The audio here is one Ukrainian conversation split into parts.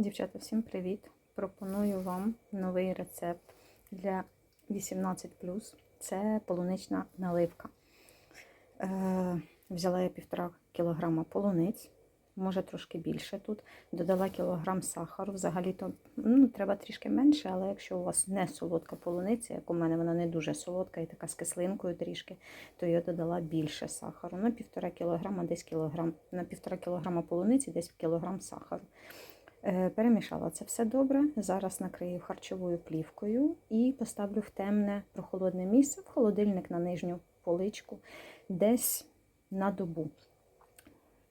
Дівчата, всім привіт! Пропоную вам новий рецепт для 18. Це полунична наливка. Е, взяла я півтора кілограма полуниць, може трошки більше тут. Додала кілограм сахару. Взагалі-то ну, треба трішки менше, але якщо у вас не солодка полуниця, як у мене вона не дуже солодка і така з кислинкою трішки, то я додала більше сахару. На півтора кілограма, десь кілограм, на півтора кілограма полуниці, десь кілограм сахару. Е, Перемішала це все добре. Зараз накрию харчовою плівкою і поставлю в темне прохолодне місце, в холодильник на нижню поличку, десь на добу,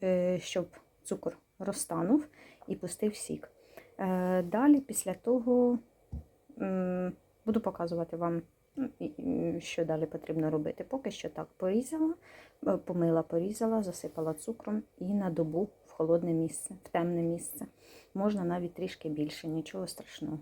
е, щоб цукор розтанув і пустив сік. Е, Далі, після того, буду показувати вам, що далі потрібно робити. Поки що так порізала, помила, порізала, засипала цукром і на добу холодне місце, в темне місце. Можна навіть трішки більше, нічого страшного.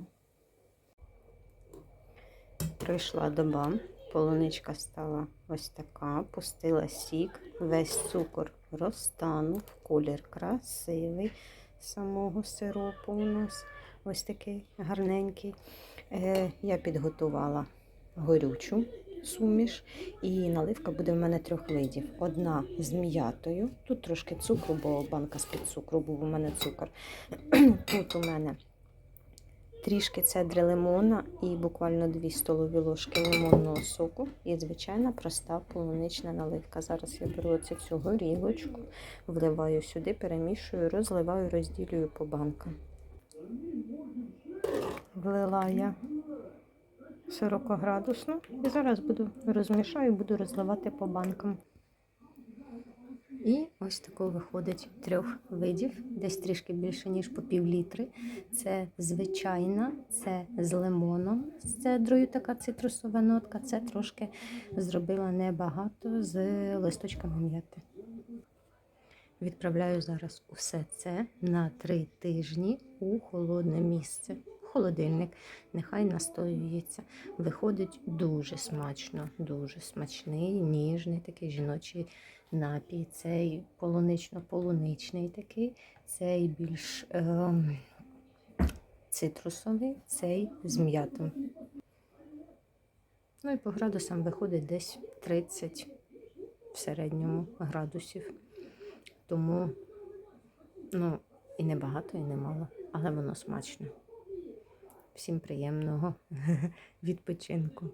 Пройшла доба, полуничка стала ось така, пустила сік, весь цукор розтанув, колір красивий самого сиропу у нас ось такий гарненький. Е, я підготувала горючу суміш, і наливка буде в мене трьох видів. Одна з м'ятою, тут трошки цукру, бо банка з-під цукру був у мене цукор. Тут у мене трішки цедри лимона і буквально 2 столові ложки лимонного соку. І звичайна проста полунична наливка. Зараз я беру оцю цю горілочку, вливаю сюди, перемішую, розливаю, розділюю по банкам. Влила я 40 градусну і зараз буду розмішаю, буду розливати по банкам. І ось тако виходить трьох видів, десь трішки більше, ніж по пів літри. Це звичайна, це з лимоном, з цедрою така цитрусова нотка. Це трошки зробила небагато з листочками м'яти. Відправляю зараз усе це на три тижні у холодне місце. Холодильник, нехай настоюється. Виходить дуже смачно, дуже смачний, ніжний такий жіночий напій. Цей полунично-полуничний такий, цей більш ем, цитрусовий, цей з м'ятом. Ну і по градусам виходить десь 30 в середньому градусів. Тому, ну, і не багато, і не мало, але воно смачно. Всім приємного відпочинку.